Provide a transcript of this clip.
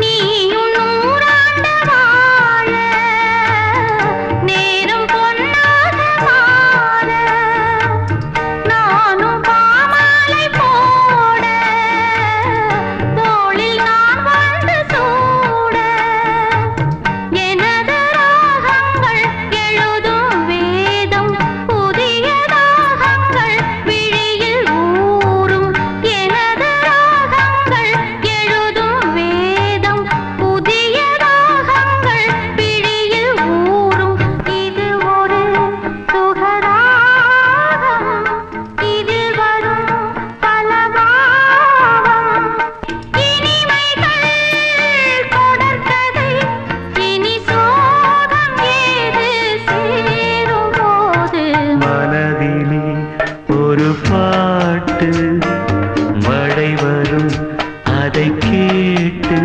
நீ பாட்டு மழை வரும் அதை கேட்டு